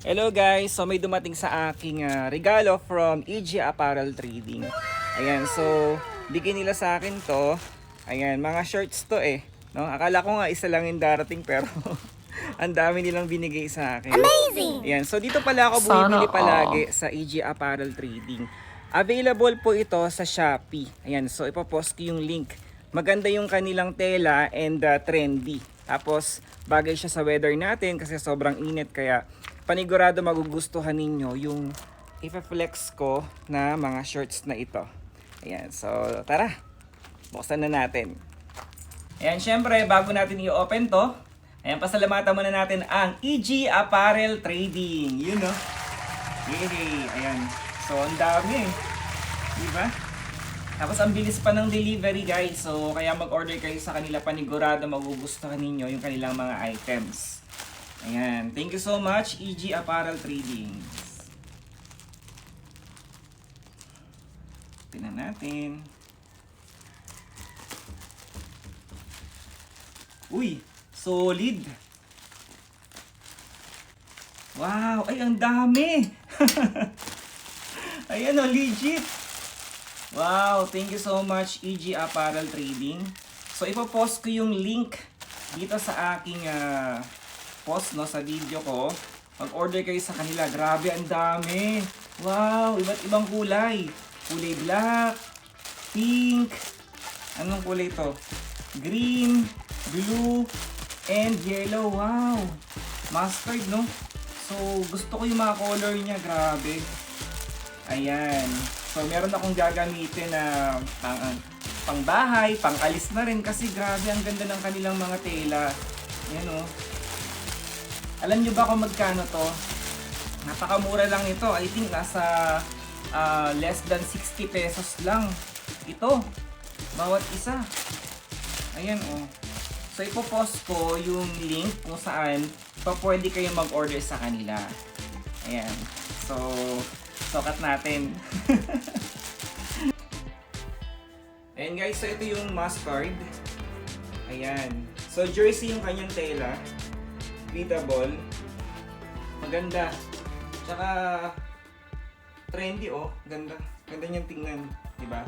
Hello guys! So may dumating sa aking ah, regalo from EG Apparel Trading. Ayan, so bigyan nila sa akin to. Ayan, mga shirts to eh. No? Akala ko nga isa lang yung darating pero ang dami nilang binigay sa akin. Amazing! Ayan, so dito pala ako bumibili palagi sa EG Apparel Trading. Available po ito sa Shopee. Ayan, so ipopost ko yung link. Maganda yung kanilang tela and ah, trendy. Tapos bagay siya sa weather natin kasi sobrang init kaya panigurado magugustuhan ninyo yung ipa-flex ko na mga shirts na ito. Ayan, so tara, buksan na natin. Ayan, syempre, bago natin i-open to, ayan, pasalamatan muna natin ang EG Apparel Trading. Yun, no? Yay! Ayan. So, ang dami eh. Diba? Tapos, ang bilis pa ng delivery, guys. So, kaya mag-order kayo sa kanila panigurado magugustuhan ninyo yung kanilang mga items. Ayan. Thank you so much, EG Apparel Trading. Tingnan natin. Uy, solid. Wow, ay ang dami. Ayan o, legit. Wow, thank you so much EG Apparel Trading. So ipopost ko yung link dito sa aking ah, post no sa video ko. Mag-order kayo sa kanila. Grabe, ang dami. Wow, iba't ibang kulay. Kulay black, pink, anong kulay to? Green, blue, and yellow. Wow! Mustard, no? So, gusto ko yung mga color niya. Grabe. Ayan. So, meron akong gagamitin na pang, pang bahay, pang alis na rin kasi grabe ang ganda ng kanilang mga tela. Yan oh. Alam nyo ba kung magkano to? Napakamura lang ito. I think nasa ah, less than 60 pesos lang. Ito. Bawat isa. Ayan oh. So ipopost ko yung link kung saan pa pwede kayo mag-order sa kanila. Ayan. So, sokat natin. Ayan guys, so ito yung mustard. Ayan. So jersey yung kanyang tela. Breathable. Maganda. Tsaka trendy oh. Ganda. Ganda niyang tingnan. di ba?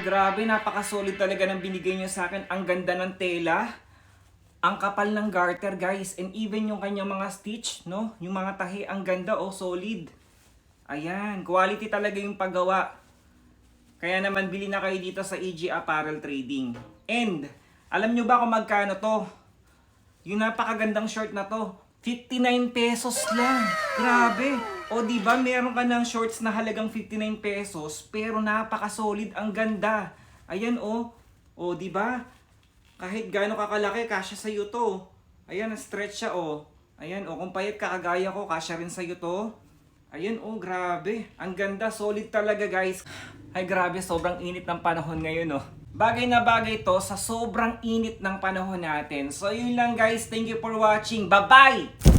Grabe, napaka-solid talaga ng binigay niyo sa akin. Ang ganda ng tela. Ang kapal ng garter, guys. And even yung kanyang mga stitch, no? Yung mga tahi, ang ganda, oh, solid. Ayan, quality talaga yung paggawa. Kaya naman, bili na kayo dito sa EG Apparel Trading. And, alam nyo ba kung magkano to? Yung napakagandang short na to, 59 pesos lang. Grabe. O di ba meron ka ng shorts na halagang 59 pesos pero napaka-solid ang ganda. Ayan o. O di ba? Kahit gaano kakalaki, kasya sa iyo to. Ayan, stretch siya o. Ayan o, kung payat ka kagaya ko, kasya rin sa iyo to. Ayan o, grabe. Ang ganda, solid talaga guys. Ay grabe, sobrang init ng panahon ngayon oh. Bagay na bagay to sa sobrang init ng panahon natin. So yun lang guys, thank you for watching. Bye-bye!